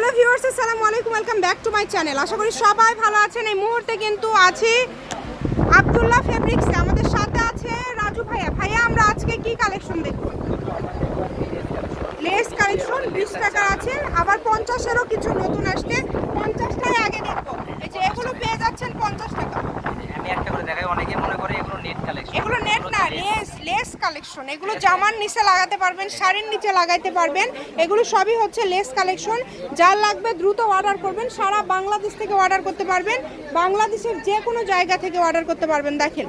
Hello viewers আসসালামু আলাইকুম welcome back to my channel আশা করি সবাই ভালো আছেন। এই মুহূর্তে কিন্তু আছি আব্দুল্লাহ ফেব্রিক্সে আমাদের সাথে আছে রাজু ভাইয়া। ভাইয়া, আমরা আজকে কি কালেকশন দেখব? লেস কালেকশন বিশ টাকার আছে। আবার পঞ্চাশেরও কিছু নতুন আসছে পঞ্চাশটাই আগে দেখব এই যে এগুলো পেয়ে যাচ্ছেন পঞ্চাশ টাকা আমি একটা করে দেখাই অনেকে মনে করে এগুলো নেট কালেকশন এগুলো নেট না লেস লেস কালেকশন এগুলো জামার নিচে লাগাতে পারবেন, শাড়ির নিচে লাগাইতে পারবেন। এগুলো সবই হচ্ছে লেস কালেকশন যার লাগবে দ্রুত অর্ডার করবেন, সারা বাংলাদেশ থেকে অর্ডার করতে পারবেন। বাংলাদেশের যে কোনো জায়গা থেকে অর্ডার করতে পারবেন, দেখেন।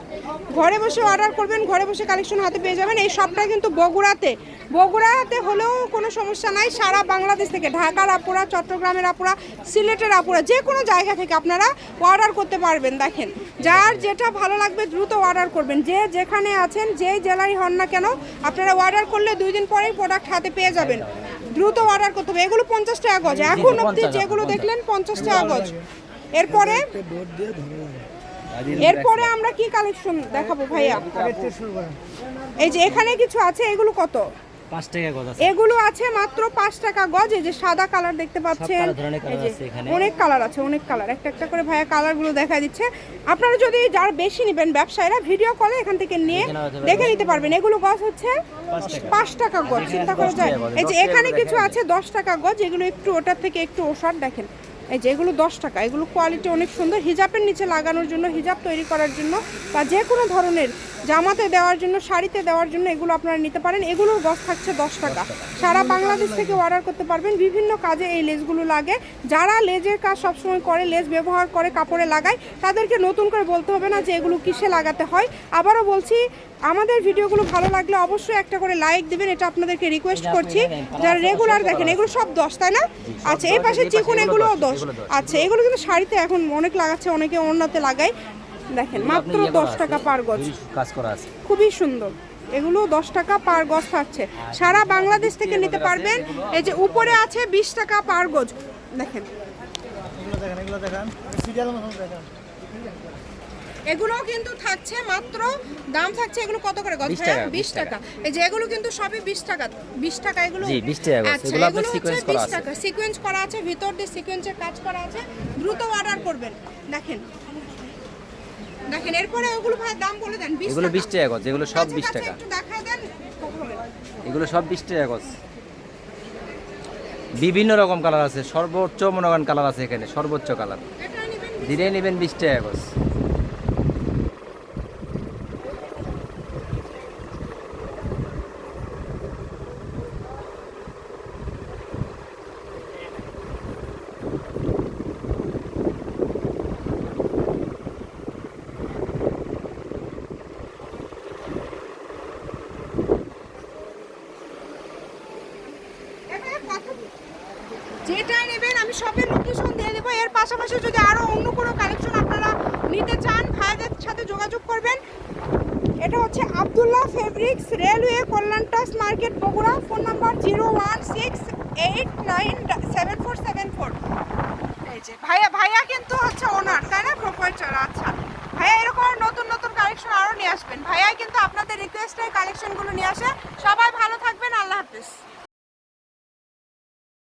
ঘরে বসে অর্ডার করবেন, ঘরে বসে কালেকশন হাতে পেয়ে যাবেন। এই সবটা কিন্তু বগুড়াতে। বগুড়াতে হলেও কোনো সমস্যা নাই, সারা বাংলাদেশ থেকে। ঢাকার আপুরা, চট্টগ্রামের আপুরা, সিলেটের আপুরা, যে কোনো জায়গা থেকে আপনারা অর্ডার করতে পারবেন, দেখেন। যার যেটা ভালো লাগবে দ্রুত অর্ডার করবেন। যে যেখানে আছেন, যে জেলারই হন না কেন? আপনারা অর্ডার করলে দুই দিন পরেই প্রোডাক্ট হাতে পেয়ে যাবেন। দ্রুত অর্ডার করতে হবে। এগুলো পঞ্চাশ টাকা গজ। এখন অবধি যেগুলো দেখলেন পঞ্চাশ টাকা গজ। এরপরে এরপরে আমরা কি কালেকশন দেখাবো ভাইয়া? এই যে এখানে কিছু আছে এগুলো কত? পাঁচ টাকা কথা এগুলো আছে মাত্র পাঁচ টাকা গজ এই যে সাদা কালার দেখতে পাচ্ছেন। আছে। অনেক কালার আছে অনেক কালার। একটা একটা করে ভাইয়া কালারগুলো দেখা দিচ্ছে। আপনারা যদি যার বেশি নেবেন ব্যবসায়ীরা ভিডিও কলে এখান থেকে নিয়ে দেখে নিতে পারবেন। এগুলো গজ হচ্ছে পাঁচ টাকা। গজ চিন্তা করা যায়। এই যে এখানে কিছু আছে দশ টাকা গজ এগুলো একটু ওটার থেকে একটু ওষার দেখেন। এই যে এগুলো দশ টাকা। এগুলো কোয়ালিটি অনেক সুন্দর। হিজাবের নিচে লাগানোর জন্য হিজাব তৈরি করার জন্য বা যে কোনো ধরনের জামাতে দেওয়ার জন্য শাড়িতে দেওয়ার জন্য এগুলো আপনারা নিতে পারেন। এগুলোর গজ থাকছে দশ টাকা। সারা বাংলাদেশ থেকে অর্ডার করতে পারবেন। বিভিন্ন কাজে এই লেসগুলো লাগে। যারা লেজের কাজ সবসময় করে লেস ব্যবহার করে কাপড়ে লাগায় তাদেরকে নতুন করে বলতে হবে না যে এগুলো কিসে লাগাতে হয়। আবারও বলছি আমাদের ভিডিওগুলো ভালো লাগলে অবশ্যই একটা করে লাইক দেবেন। এটা আপনাদেরকে রিকোয়েস্ট করছি। যারা রেগুলার দেখেন এগুলো সব দশ তাই না? আচ্ছা এই পাশে চিকুন এগুলোও দশ। আচ্ছা এগুলো কিন্তু শাড়িতে এখন অনেক লাগাচ্ছে অনেকে অন্যতে লাগায়। দেখেন মাত্র দশ টাকা পার গজ। কাজ করা আছে। খুবই সুন্দর। এগুলো দশ টাকা পার গজ থাকছে। সারা বাংলাদেশ থেকে নিতে পারবেন। এই যে উপরে আছে বিশ টাকা পার গজ। দেখেন। এগুলো দেখেন এগুলো দেখেন। সিরিয়াল মতন দেখেন এগুলো কিন্তু থাকছে মাত্র দাম থাকছে এগুলো কত করে 20 ভাইয়া? টাকা, 20 20 টাকা। এই যে এগুলো কিন্তু সবই 20 টাকা 20 টাকা এগুলো। জি, 20 টাকা গজ। আচ্ছা এগুলো হচ্ছে 20 আছে। টাকা। সিকোয়েন্স করা আছে ভিতর দিয়ে সিকোয়েন্সের কাজ করা আছে। দ্রুত অর্ডার করবেন। দেখেন। দেখেন এরপরে ওগুলো ভাই দাম বলে দেন 20 এগুলো বিশ টাকা গজ এগুলো সব বিশ কাছাকাছি টাকা। একটু দেখায় দেন এগুলো সব বিশ টাকা গজ। বিভিন্ন রকম কালার আছে সর্বোচ্চ মনোগান কালার আছে এখানে সর্বোচ্চ কালার। এটা নেবেন ধীরে নেবেন বিশ টাকা গজ। যেটা নেবেন, আমি সবের লোকেশন দিয়ে দেবো। এর পাশাপাশি যদি আরও অন্য কোনো কালেকশন আপনারা নিতে চান, ভাইদের সাথে যোগাযোগ করবেন। এটা হচ্ছে Abdullah fabrics railway কল্যাণটাস market Bogura. Phone number zero one six eight nine seven four seven four এই যে, ভাইয়া ভাইয়া কিন্তু হচ্ছে ওনার তাই না প্রোপাইটার আচ্ছা ভাইয়া, এরকম নতুন নতুন কালেকশন আরও নিয়ে আসবেন। ভাইয়া কিন্তু রিকোয়েস্টের কালেকশনগুলো নিয়ে আসে। সবাই ভালো থাকবেন আল্লাহ হাফিজ।